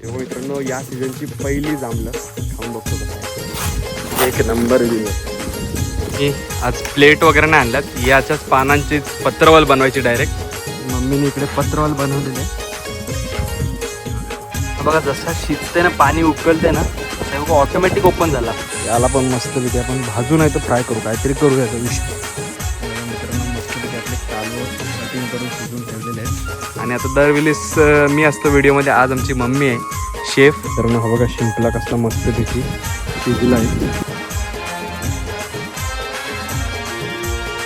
तेव्हा मित्रांनो या सीझनची पहिली जांभलं खाऊन बघतो आहे. एक नंबर दिलं. की आज प्लेट वगैरे नाही आणल्यात. याच्याच पानांची पत्रवाल बनवायची डायरेक्ट मम्मीने इकडे पत्रवाल बनवलेले बघा जसा शिजते ना पाणी उकळते ना तेव्हा ऑटोमॅटिक ओपन झाला. याला पण मस्तपैकी आपण भाजू नाही तर फ्राय करू. काहीतरी करू याचा विषय. आणि आता दरवेळेस मी असतो व्हिडिओमध्ये आज आमची मम्मी आहे शेफ. तर हा बघा शिंपला कसला मस्तपैकी शिजला आहे.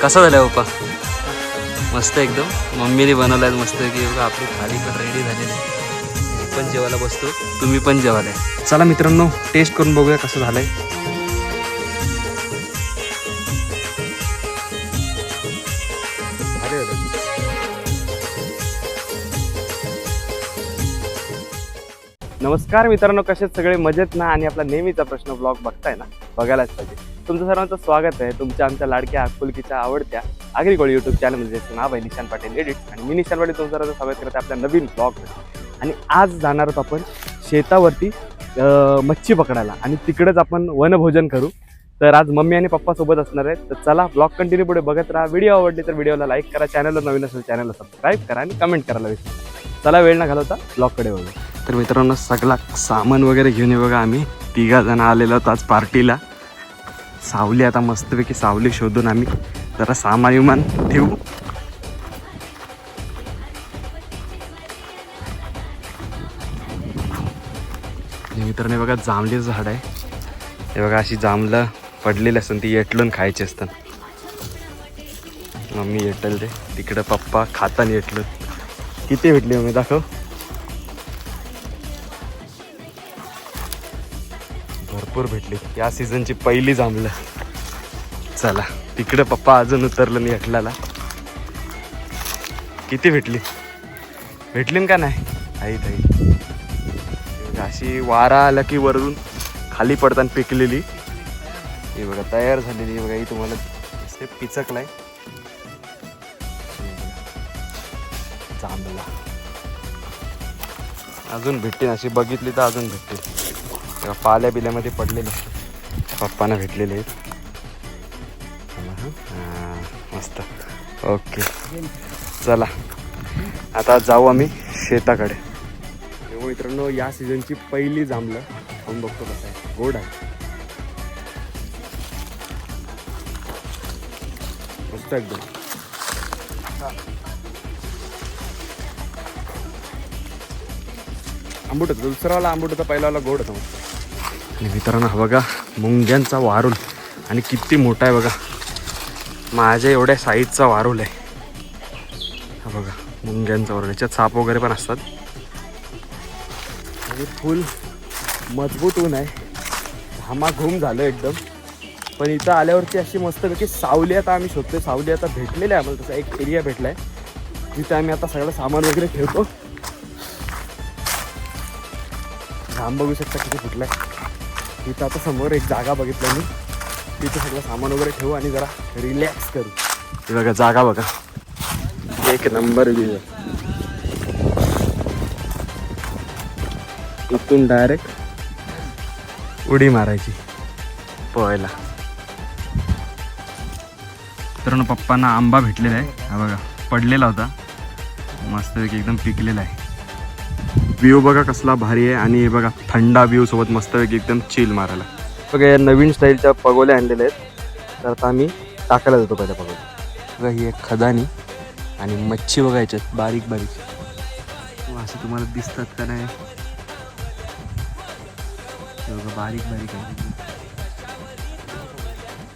कसा झाला पप्पा? मस्त एकदम. मम्मीने बनवलाय मस्त की बघा आपली थाळी पण रेडी झालेली आहे. पण जेवायला बसतो. तुम्ही पण जेवायला. चला मित्रांनो टेस्ट करून बघूया कसं झालंय. भारी नमस्कार मित्रांनो कसे सगळे? मजेत ना? आणि आपला नेहमीचा प्रश्न ब्लॉग बघताय ना? बघायलाच पाहिजे. तुमचं सर्वांचं स्वागत आहे. तुमच्या आमच्या लाडक्या आकुलकीच्या आवडत्या आगरीकोळी युट्यूब चॅनल नाव आहे निशान पाटील एडिट आणि मी निशान पाटील तुमचं सर्वांचं स्वागत करते आपल्या नवीन ब्लॉगमध्ये आणि आज जाणार आहोत आपण शेतावरती मच्छी पकडायला. आणि तिकडेच आपण वनभोजन करू. तर आज मम्मी आणि पप्पा सोबत असणार आहेत. तर चला ब्लॉग कंटिन्यू पुढे बघत राहा. व्हिडिओ आवडली तर व्हिडिओला लाईक करा. चॅनलला नवीन असेल चॅनलला सबस्क्राईब करा आणि कमेंट करायला विसरा चला वेळ न घालवता ब्लॉगकडे बघू तर मित्रांनो सगळा सामान वगैरे घेऊन ये बघा आम्ही. तिघा जण आलेलो आहोत आज पार्टीला. सावली आता मस्तपैकी सावली शोधून आम्ही. जरा सामान विमान ठेवू. मित्रांनी मित्रांनो बघा जांभलीचं झाड आहे. हे बघा अशी जांभलं पडलेली असतात ती एटलून खायची असतात. मम्मी एटल ते तिकडं पप्पा खाताना एटलून किती भेटली मम्मी? दाखव. भरपूर भेटली. या सीझनची पहिली जांभलं चला तिकडं पप्पा अजून उतरलं नाही अटलाला. किती भेटली? भेटली का नाही? आई ताई अशी वारा आला की वरून खाली पडताना पिकलेली. ही बघा तयार झालेली. बघा ही तुम्हाला दिसते पिचकलाय. जांभला अजून भेटतील अशी बघितली तर अजून भेटतील. तेव्हा पाल्या बिल्यामध्ये पडलेले. पप्पांना भेटलेले आहेत. मस्त. ओके. चला. आता जाऊ आम्ही शेताकडे. तेव्हा मित्रांनो या सीझनची पहिली जांभलं आपण बघतो कसं आहे. गोड आहे. मस्त एकदम. आंबूट होतं. दुसरावाला आंबूट होता पहिलावाला गोड होता मस्त. आणि मित्रांनो हा बघा मुंग्यांचा वारुल. आणि किती मोठा आहे बघा. माझ्या एवढ्या साईजचा वारुल आहे. हा बघा मुंग्यांचा वारुल. याच्यात साप वगैरे पण असतात. आणि फुल मजबूत ऊन आहे. घामाघूम झालं एकदम. पण इथं आल्यावरती अशी मस्तपैकी सावली आता आम्ही शोधतोय. सावली आता भेटलेली आहे आम्हाला. तसा एक एरिया भेटला आहे तिथे आम्ही आता सगळं सामान वगैरे ठेवतो. घाम बघू शकता किती आहे तिथं आता समोर एक जागा बघितलं मी. तिथे सगळं सामान वगैरे ठेवू आणि जरा रिलॅक्स करू. हे बघा जागा बघा. एक नंबर व्ह्यू इथून डायरेक्ट उडी मारायची. पोहायला मित्रांनो पप्पांना आंबा भेटलेला आहे. हा बघा पडलेला होता. मस्तपैकी एकदम पिकलेला आहे. व्ह्यू बघा कसला भारी आहे. आणि हे बघा थंडा व्ह्यू सोबत मस्तपैकी एकदम चिल मारायला. बघा या नवीन स्टाईलच्या पगोल्या आणलेल्या आहेत. तर आता आम्ही टाकायला जातो पहिल्या पगोल्या बघा ही एक खदानी आणि मच्छी बघा याच्यात बारीक बारीक. व असं तुम्हाला दिसतात का नाही? हे बघा बारीक बारीक आहे.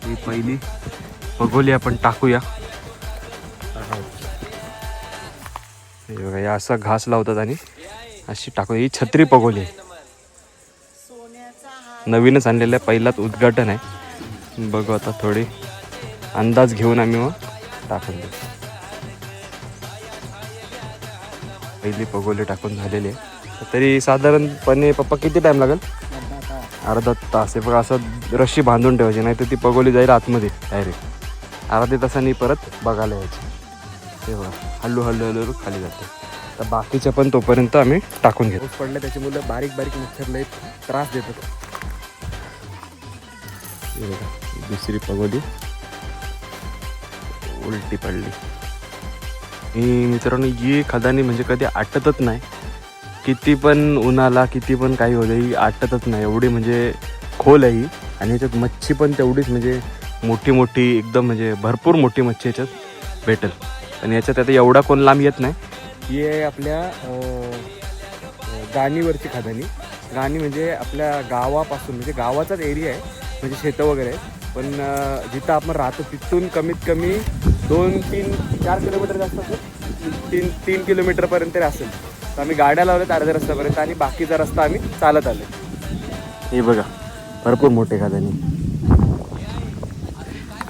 ही पहिली. बघोली आपण टाकूया. हे. बघा या असा घास लावतात आणि अशी टाकू ही छत्री पगोली आहे. नवीनच आणलेलं आहे. पहिलाच उद्घाटन आहे. बघू आता थोडी अंदाज घेऊन आम्ही मग टाकून देऊ. पहिली पगोली टाकून झालेली आहे. तरी साधारणपणे पप्पा किती टाईम लागेल? अर्धा तास आहे. बघा असं रशी बांधून ठेवायची नाही तर ती पगोली जाईल आतमध्ये डायरेक्ट अर्ध्या तासांनी परत बघायला यायची. ते बघा हळू हळू हळूहळू खाली जाते. तर बाकीच्या पण तोपर्यंत आम्ही टाकून घेतो. पडलं त्याची मुलं बारीक बारीक मच्छर लय त्रास देतात. दुसरी पगोली उलटी पडली आणि मित्रांनो ही खदानी म्हणजे कधी आटतच नाही किती पण उन्हाला किती पण काही होतं ही आटतच नाही एवढी म्हणजे खोल आहे ही आणि याच्यात मच्छी पण तेवढीच म्हणजे मोठी मोठी एकदम म्हणजे भरपूर मोठी मच्छी याच्यात भेटेल आणि याच्यात आता एवढा कोण लांब येत नाही ही आहे आपल्या गाणीवरची खदानी गाणी म्हणजे आपल्या गावापासून म्हणजे गावाचाच एरिया आहे म्हणजे शेतं वगैरे पण जिथं आपण राहतो तिथून कमीत कमी दोन तीन चार किलोमीटर जास्त असेल. तीन तीन किलोमीटरपर्यंत तरी असेल. तर आम्ही गाड्या लावल्यात अर्ध्या रस्त्यापर्यंत आणि बाकीचा रस्ता आम्ही चालत आलो हे बघा भरपूर मोठे खादानी.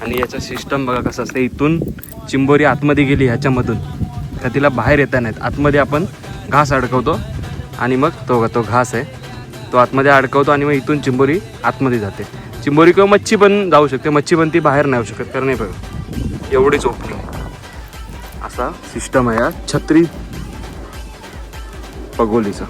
आणि याचं सिस्टम बघा कसं असतं इथून चिंबोरी आतमध्ये गेली ह्याच्यामधून. तर तिला बाहेर येता नाहीत. आतमध्ये आपण घास अडकवतो आणि मग तो तो घास आहे. तो आतमध्ये अडकवतो आणि मग इथून चिंबोरी आतमध्ये जाते. चिंबोरी किंवा मच्छी पण जाऊ शकते मच्छी पण ती बाहेर नाही येऊ शकत कारण नाही बघ एवढीच ओपनिंग असा सिस्टम आहे या छत्री पगोलीचा.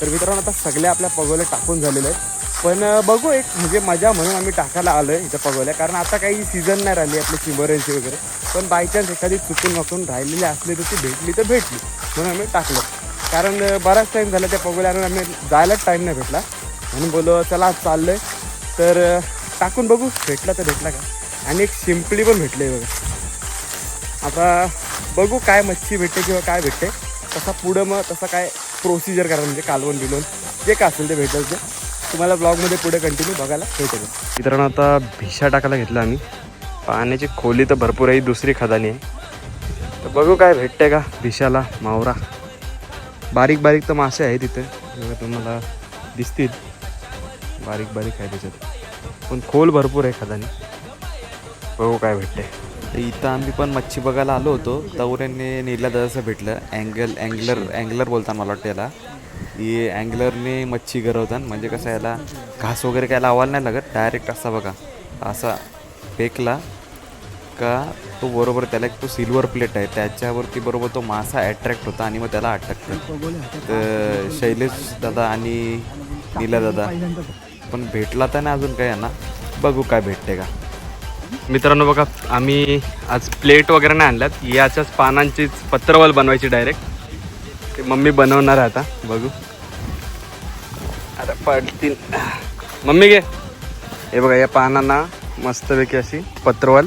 तर मित्रांनो आता सगळ्या आपल्या पगोल्या टाकून झालेले आहेत. पण बघू एक म्हणजे मजा म्हणून आम्ही टाकायला आलो आहे इथं पगोल्या कारण आता काही सीझन नाही राहिली आपली चिंबोऱ्यांची वगैरे. पण बाय चान्स एखादी चुकून वाकून राहिलेली असली तर ती भेटली तर भेटली म्हणून आम्ही टाकलं. कारण बराच टाईम झाला त्या पगोल्यानं आम्ही जायलाच टाईम नाही भेटला. म्हणून बोललो चला आज चाललं आहे तर टाकून बघू भेटला तर भेटला का? आणि एक शिंपली पण भेटली आहे बघा. आता बघू काय मच्छी भेटते किंवा काय भेटते. तसा पुढं मग तसा काय प्रोसिजर करा म्हणजे कालवण बिलवून जे काय असेल ते भेटेल ते तुम्हाला ब्लॉगमध्ये पुढे कंटिन्यू बघायला भेटेल. मित्रांनो आता भिशा टाकायला घेतला आम्ही. पाण्याची खोली तर भरपूर आहे दुसरी खदानी आहे. तर बघू काय भेटते का भिशाला मावरा. बारीक बारीक तर मासे आहे तिथे तुम्हाला दिसतील. बारीक बारीक आहे त्याच्यात. पण खोल भरपूर आहे खदानी बघू काय भेटते तर इथं आम्ही पण मच्छी बघायला आलो होतो. तवऱ्यांनी नीला दादाचं भेटलं. अँगल अँगलर अँगलर बोलतात मला वाटतं याला. ही अँगलरने मच्छी गरवतात. म्हणजे कसं याला घास वगैरे काय लावायला नाही लागत. डायरेक्ट असा बघा. असा फेकला का तो बरोबर त्याला एक तो सिल्वर प्लेट आहे. त्याच्यावरती बरोबर तो मासा अट्रॅक्ट होता आणि मग त्याला अटकतं तर शैलेश दादा आणि नीला दादा. पण भेटला तर नाही अजून काय यांना. बघू काय भेटते का. मित्रांनो बघा आम्ही आज प्लेट वगैरे नाही आणल्यात. याच्याच पानांचीच पत्रवल बनवायची डायरेक्ट ते मम्मी बनवणार आहे आता. बघू. अरे पडतील. मम्मी घे. हे बघा या पानांना मस्तपैकी अशी पत्रवल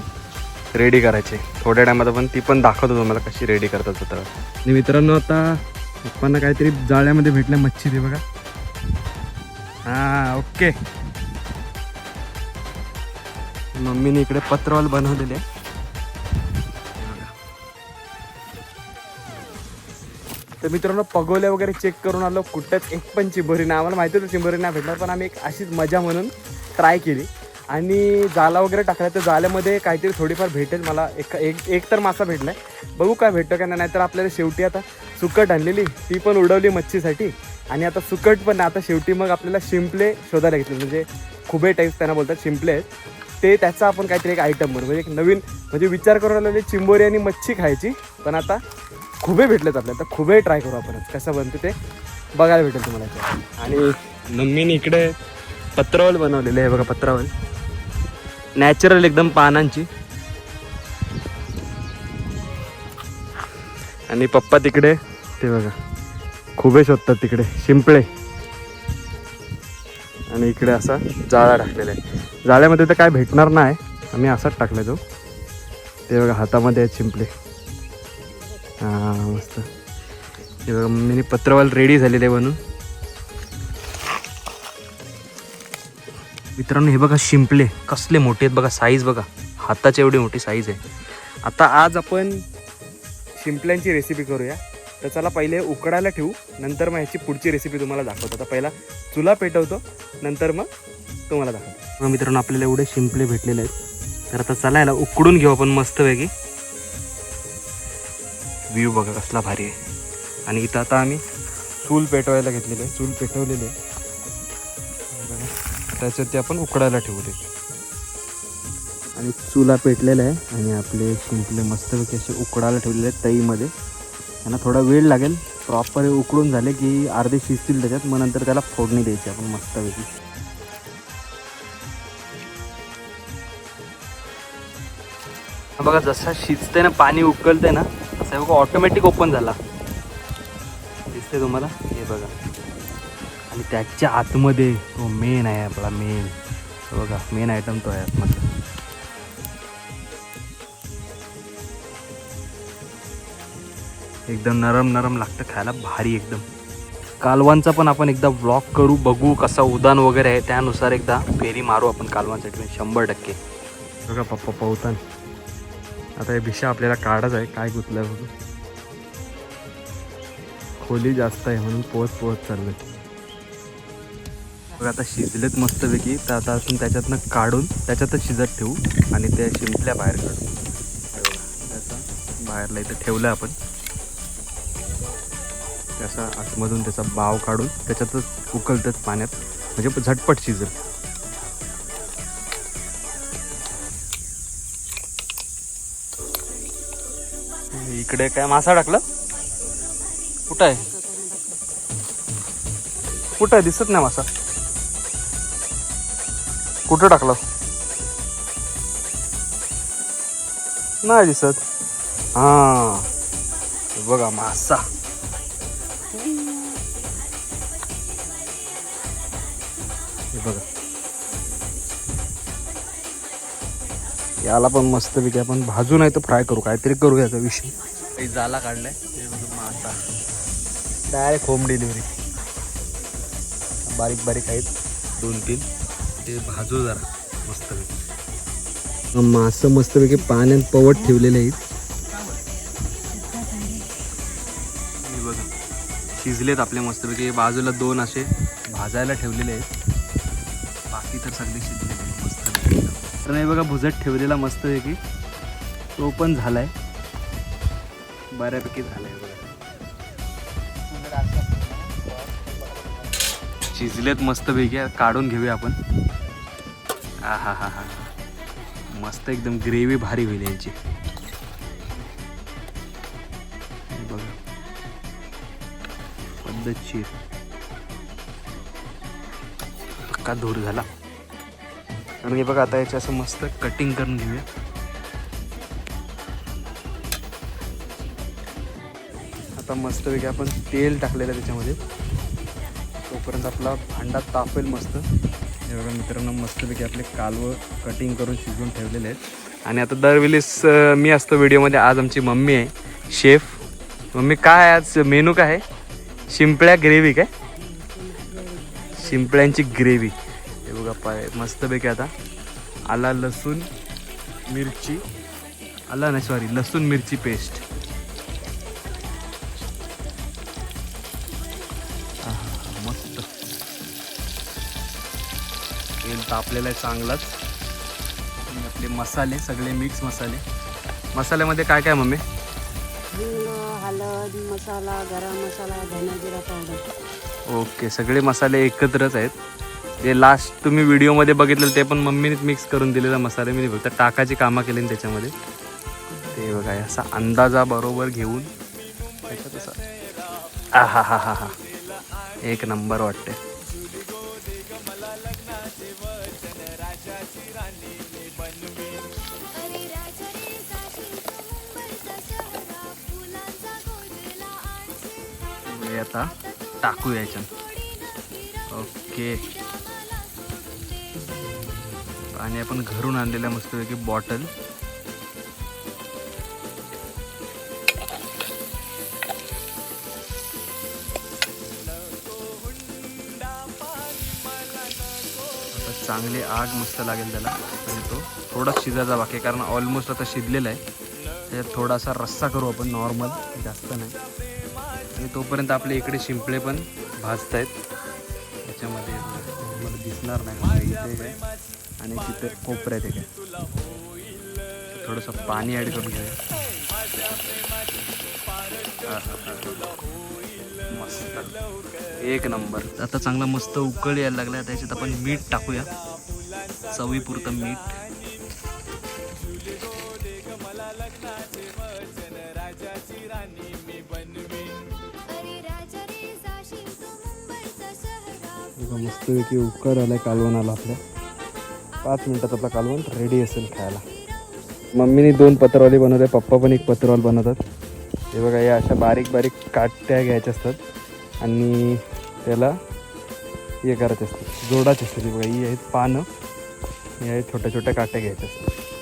रेडी करायची. थोड्या टायमात पण ती पण दाखवतो तुम्हाला कशी रेडी करतात पत्रवल. मित्रांनो आता पप्पांना काहीतरी जाळ्यामध्ये भेटल्या मच्छी ते बघा. Ah, हां ओके मम्मीने इकडे पत्रवाल बनवलेले तर मित्रांनो पगोल्या वगैरे चेक करून आलो. कुठंच एक पण चिंबोरी नाही. आम्हाला माहिती होतं चिंबोरी नाही भेटणार पण आम्ही एक अशीच मजा म्हणून ट्राय केली. आणि जाला वगैरे टाकला तर जाल्यामध्ये काहीतरी थोडीफार भेटेल मला. एक एक एक तर मासा भेटला आहे बघू काय भेटतो का नाही. तर आपल्याला शेवटी आता सुकट आणलेली ती पण उडवली मच्छीसाठी. आणि आता सुकट पण आता शेवटी मग आपल्याला शिंपले शोधायला घेतले. म्हणजे खुबे टाईप्स त्यांना बोलतात शिंपले. आहेत ते त्याचा आपण काहीतरी एक आयटम बनवू म्हणजे एक नवीन म्हणजे विचार करून आलेली चिंबोरी आणि मच्छी खायची. पण आता खुबे भेटलेत आपल्याला तर खुबे ट्राय करू आपण. कसं बनते ते बघायला भेटेल तुम्हाला याच्यात. आणि मम्मीने इकडे पत्रावल बनवलेलं आहे बघा पत्रावल नॅचरल एकदम पानांची. आणि पप्पा तिकडे ते बघा. खुबे शोधतात तिकडे. शिंपळे. आणि इकडे असा जाळा टाकलेला आहे. जाळ्यामध्ये तर काय भेटणार नाही. आम्ही असाच टाकला तो. ते बघा हातामध्ये आहेत शिंपले हां मस्त. हे बघा मम्मीने पत्रवाल रेडी झालेले आहे बनून. मित्रांनो हे बघा शिंपले कसले मोठे आहेत बघा साईज बघा. हाताची एवढी मोठी साईज आहे. आता आज आपण शिंपल्यांची रेसिपी करूया. तर चला पहिले उकडायला ठेवू. नंतर मग ह्याची पुढची रेसिपी तुम्हाला दाखवतो. आता पहिला चुला पेटवतो. नंतर मग तुम्हाला दाखवतो. मग मित्रांनो आपल्याला एवढे शिंपले भेटलेले आहेत. तर आता चला याला उकडून घेऊ आपण मस्तपैकी. व्ह्यू बघा कसला भारी आहे. आणि इथं आता आम्ही चूल पेटवायला घेतलेले आहे. चूल पेटवलेली आहे. त्याच्यात ते आपण उकडायला ठेवू ते. आणि चुला पेटलेला आहे. आणि आपले शिंपले मस्तपैकी असे उकडायला ठेवलेले आहेत तईमध्ये. त्यांना थोडा वेळ लागेल. प्रॉपर उकळून झाले की अर्धे शिजतील त्याच्यात मग नंतर त्याला फोडणी द्यायची आपण मस्तपैकी. बघा जसा शिजते ना पाणी उकलते ना तसा हे बघा ऑटोमॅटिक ओपन झाला. दिसते तुम्हाला? हे बघा. आणि त्याच्या आतमध्ये तो मेन आहे आपला मेन बघा मेन आयटम तो आहे आतमध्ये. एकदम नरम नरम लागतं खायला भारी एकदम. कालवांचा पण आपण एकदा ब्लॉक करू बघू कसा उदान वगैरे आहे. त्यानुसार एकदा फेरी मारू आपण कालवांसाठी शंभर टक्के. बघा पप्पा पावतान आता हे भिशा आपल्याला काढायचं आहे काय गुतलं बघू. खोली जास्त आहे म्हणून पोहत पोहत चाललं बघा आता शिजलेत मस्तपैकी. तर आता असून त्याच्यातनं काढून त्याच्यातच शिजत ठेवू आणि त्या शिंपल्या बाहेर काढू. बाहेरला इथं ठेवलं आपण. त्याचा आतमधून त्याचा बाव काढून त्याच्यातच उकलतात पाण्यात. म्हणजे झटपट शिजेल. इकडे काय मासा टाकला? कुठं आहे? कुठं आहे? दिसत नाही मासा. कुठं टाकला? नाही दिसत. हा. बघा मासा. याला पण मस्तपैकी आपण भाजू नाही तर फ्राय करू काहीतरी करू याचा विषय. काही जाला काढलाय. मासा डायरेक्ट होम डिलिव्हरी बारीक बारीक आहेत. दोन तीन. ते भाजू जरा मस्तपैकी. मासं मस्तपैकी पाण्यात पवत ठेवलेले आहेत. बघा. शिजलेत आपले मस्तपैकी. बाजूला दोन असे भाजायला ठेवलेले आहेत. बाकी तर सगळे मस्तपैकी तर नाही बघा भुजत ठेवलेला मस्तपैकी तो पण झाला आहे बऱ्यापैकी झालाय बघा. शिजलेत मस्तपैकी. काढून घेऊया आपण. हा हा हा हा. मस्त एकदम ग्रेव्ही भारी होईल याची. बघा. पद्धतशीर. पक्का धूर झाला. आणि हे बघा आता याची असं मस्त कटिंग करून घेऊया. आता मस्तपैकी आपण तेल टाकलेलं आहे त्याच्यामध्ये. तोपर्यंत आपला भांडा तापेल मस्त. हे बघा मित्रांनो मस्तपैकी आपले कालवं कटिंग करून शिजवून ठेवलेले आहेत. आणि आता दरवेळेस मी असतो व्हिडिओमध्ये आज आमची मम्मी आहे शेफ. मम्मी काय आहे आज? मेनू काय आहे? शिंपळ्या ग्रेव्ही काय? शिंपळ्यांची ग्रेव्ही. पाय मस्तपैकी आता. आला लसूण मिरची. आला नाही सॉरी लसूण मिरची पेस्ट मस्त. तेल तापलेलं आहे चांगलाच. आपले मसाले सगळे मिक्स मसाले. मसाल्यामध्ये काय काय मम्मी? हळद मसाला गरम मसाला धना जिरा पावडर ओके सगळे मसाले एकत्रच आहेत. जे लास्ट तुम्ही व्हिडिओमध्ये बघितलं ते पण मम्मीनेच मिक्स करून दिलेला मसाले. मी फक्त टाकाची कामं केली त्याच्यामध्ये. ते बघा असा अंदाजा बरोबर घेऊन त्याच्यात असा आ हा हा हा हा एक नंबर वाटते आता टाकू याच्यात. ओके. आणि आपण घरून आणलेल्या मस्तपैकी बॉटल. चांगली आग मस्त लागेल त्याला. आणि तो थोडा शिजायचा बाकी आहे, कारण ऑलमोस्ट आता शिजलेला आहे. त्याच्यात थोडासा रस्सा करू आपण नॉर्मल जास्त नाही. आणि तोपर्यंत आपले इकडे शिंपळे पण भाजत आहेत त्याच्यामध्ये भेटणार नाही म्हणजे इथे आणि तिथे कोपऱ्यात आहे काय थोडंसं पाणी ॲड करून घेऊया. मस्त एक नंबर. आता चांगला मस्त उकळ यायला लागला त्याच्यात आपण मीठ टाकूया. चवीपुरतं मीठ. बघा मस्तपैकी उकर आलाय कालवण आला आपल्या पाच मिनटात आपला कालवण रेडी असेल खायला. मम्मीने दोन पत्रवाली बनवले पप्पा पण एक पत्रवाल बनवतात. हे बघा या अशा बारीक बारीक काट्या घ्यायच्या असतात आणि त्याला हे करायचे असतात जोडाचे असतात. हे बघा ही आहेत पानं. हे आहेत छोट्या छोट्या काट्या घ्यायच्या असतात.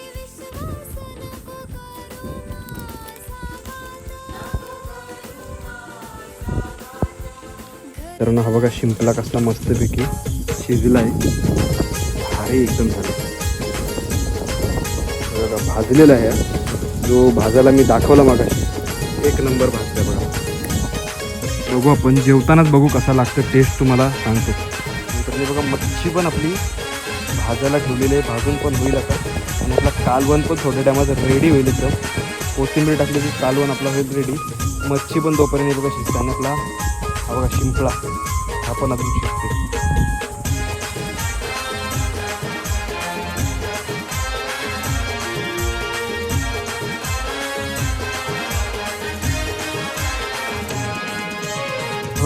तर ना हा बघा शिंपला कसला मस्तपैकी शिजला आहे भारी एकदम झालं बघा भाजलेला आहे जो भाजायला मी दाखवला मागाशी. एक नंबर भाजला बघा. बघू आपण जेवतानाच बघू कसा लागतं टेस्ट तुम्हाला सांगतो. नंतर हे बघा मच्छी पण आपली भाजायला ठेवलेली आहे. भाजून पण होईल आता. आणि आपला कालवण पण थोड्या टायमात रेडी होईल एकदम. कोथिंबीर टाकली की कालवण आपला होईल रेडी मच्छी पण तोपर्यंत बघा शिजते. आपला हा बघा शिंपळा हा पण अजून शिजते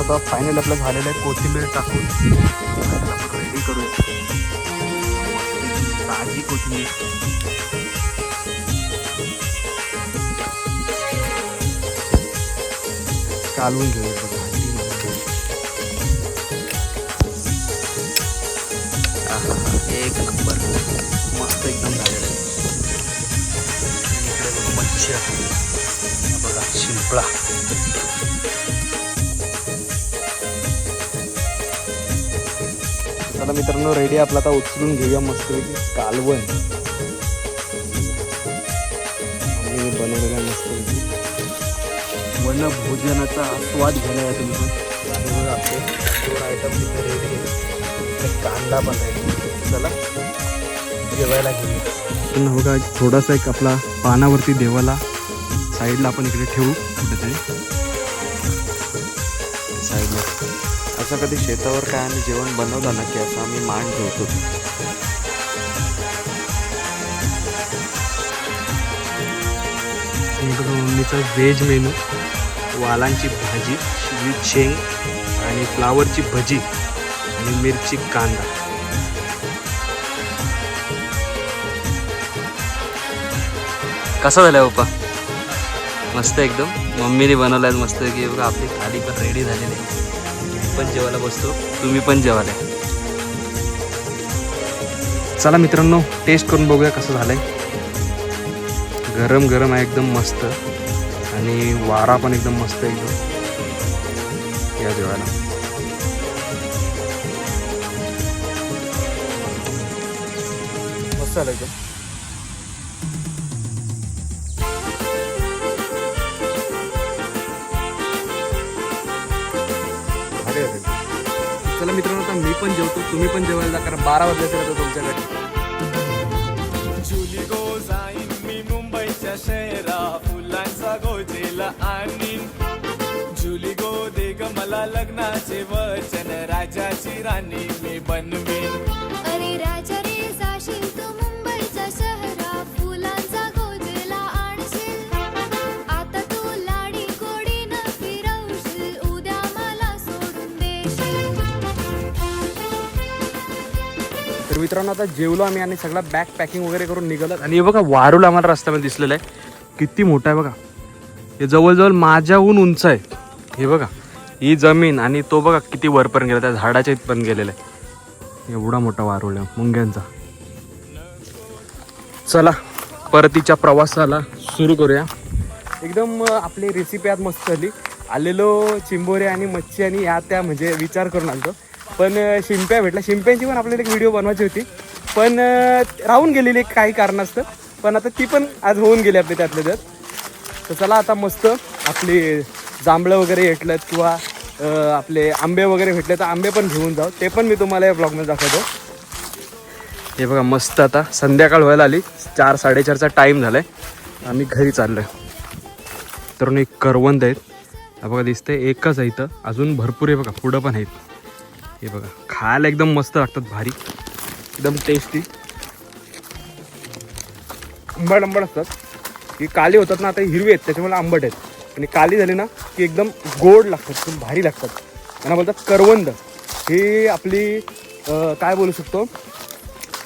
आता फायनल आपलं झालेलं आहे कोथिंबीर टाकून आपण रेडी करू ताजी कोथिंबीर कालवून घेऊ एक नंबर. मस्त एकदम झालेलं आहे. आणि इकडे बघा मच्छी बघा शिंपळा चला मित्रांनो रेडी आपला आता उचलून घेऊया मस्त कालवण. आम्ही बनवलेला मस्त वन भोजनाचा आस्वाद घेणार आहे तुम्ही बघा आपले दोन आयटम तिथे रेडी कांदा पण आहे चला. जेवायला घेऊया. बघा थोडासा एक आपला पानावरती देवाला साईडला आपण इकडे ठेवू कुठेतरी. साईडला. असं कधी शेतावर काय आम्ही जेवण बनवलं ना की असं आम्ही मान ठेवतो. मम्मीचा व्हेज मेनू. वालांची भाजी शेंग आणि फ्लावरची भजी आणि मिरची कांदा. कसा झाला पप्पा? मस्त एकदम. मम्मीने बनवलं आहे मस्त की बघा आपली थाली पण रेडी झालेली आहे. मी पण जेवायला बसतो. तुम्ही पण जेवायला चला मित्रांनो टेस्ट करून बघूया कसं झालंय. गरम गरम आहे एकदम मस्त. आणि वारा पण एकदम मस्त आहे एकदम. या जेवायला. मस्त झालं एकदम. पण जेवतो तुम्ही पण जेवायला जा कारण बारा वाजले तर तुमच्याकडे. जुली गो जाईन मी मुंबईच्या शहरा फुलांचा गोजेला आणि जुली गो दे ग मला लग्नाचे वचन राजाची राणी मी बनवीन. अरे राजा रे जाशील तू मुंबईचा शहरा मित्रांनो आता जेवलो आम्ही आणि सगळा बॅग पॅकिंग वगैरे करून निघालो. आणि हे बघा वारूल आम्हाला रस्त्यामध्ये दिसलेलं आहे. किती मोठा आहे बघा. हे जवळजवळ माझ्याहून उंच आहे. हे बघा ही जमीन आणि तो बघा किती वरपर्यंत गेला त्या झाडाच्या इथपर्यंत गेलेला आहे. एवढा मोठा वारुळ आहे मुंग्यांचा. चला परतीच्या प्रवासाला सुरू करूया. एकदम आपली रेसिपी आज मस्त झाली आलेलो चिंबोरे आणि मच्छी आणि या त्या म्हणजे विचार करून आलतो. पण शिंप्या भेटला शिंप्यांची पण आपल्याला एक व्हिडिओ बनवायची होती. पण राहून गेलेली एक काही कारणास्तव. पण आता ती पण आज होऊन गेली आपली त्यातल्या त्यात. तर चला आता मस्त आपली जांभळं वगैरे भेटलं किंवा आपले आंबे वगैरे भेटले तर आंबे पण घेऊन जाऊ. ते पण मी तुम्हाला या ब्लॉगमध्ये दाखवतो. हे बघा मस्त आता संध्याकाळ व्हायला आली. चार साडेचारचा टाईम झालाय. आम्ही घरी चाललोय. तर एक करवंद आहेत. बघा दिसतंय एकच आहे इथं. अजून भरपूर आहे बघा पुढं पण आहेत. हे बघा खायला एकदम मस्त लागतात भारी. एकदम टेस्टी आंबट आंबट असतात. की काले होतात ना आता हिरवे हिरवी आहेत त्याच्यामुळे आंबट आहेत. आणि काली झाली ना की एकदम गोड लागतात एकदम भारी लागतात. त्यांना बोलतात करवंद. ही आपली काय बोलू शकतो?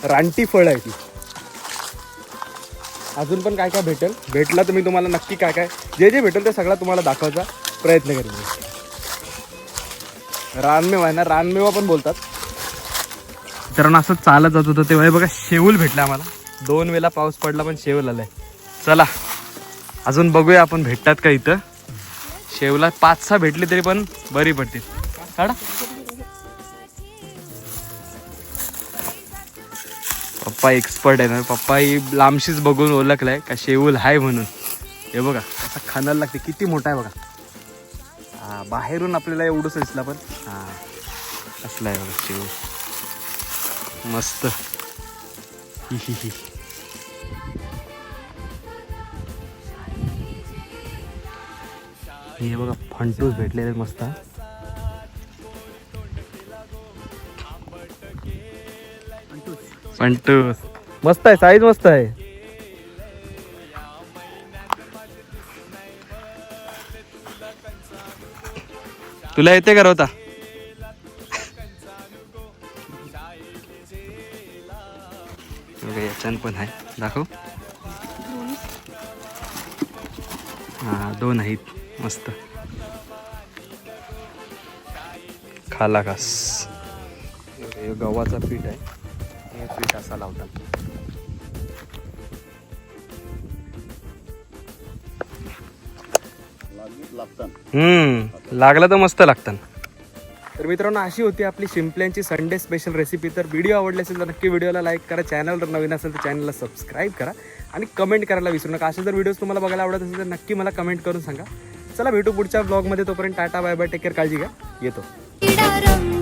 रानटी फळ आहे ती अजून पण काय काय भेटेल? भेटला तर मी तुम्हाला नक्की काय काय जे जे भेटेल ते सगळं तुम्हाला दाखवायचा प्रयत्न करेन रानमेवा आहे ना रानमेवा पण बोलतात. मित्रांनो असं चालत जात होतं तेव्हा. हे बघा शेऊल भेटला आम्हाला. दोन वेळा पाऊस पडला पण शेऊल आलाय. चला अजून बघूया आपण भेटतात का इथं. शेवला पाच सहा भेटली तरी पण बरी पडतील. काढा. पप्पा एक्सपर्ट आहे ना पप्पा ही लांबशीच बघून ओळखलाय का शेऊल आहे म्हणून. हे बघा असा खाणायला लागते. किती मोठा आहे बघा. हा बाहेरून आपल्याला एवढंच दिसला पण हा. असला आहे बघा शेऊल मस्त. हि हि हि हे बघा फंटूस भेटलेले मस्त. फंटूस. मस्त आहे साईज मस्त आहे. तुला येते का रोता? याच्यान पण आहे. दाखव. हा दोन आहेत. मस्त. खाला खास हे पीठ आहे. हे पीठ असा लावतात. हम्म लागलं तर मस्त लागतं. तर मित्रांनो अशी होती आपली शिंपल्यांची संडे स्पेशल रेसिपी तर व्हिडिओ आवडली असेल तर नक्की व्हिडिओला लाईक करा चॅनलवर नवीन असेल तर चॅनलला सबस्क्राईब करा आणि कमेंट करायला विसरू नका. असे जर व्हिडिओज तुम्हाला बघायला आवडत असेल तर नक्की मला कमेंट करून सांगा. चला भेटू पुढच्या ब्लॉगमध्ये तोपर्यंत tata bye bye take care काळजी घ्या. येतो.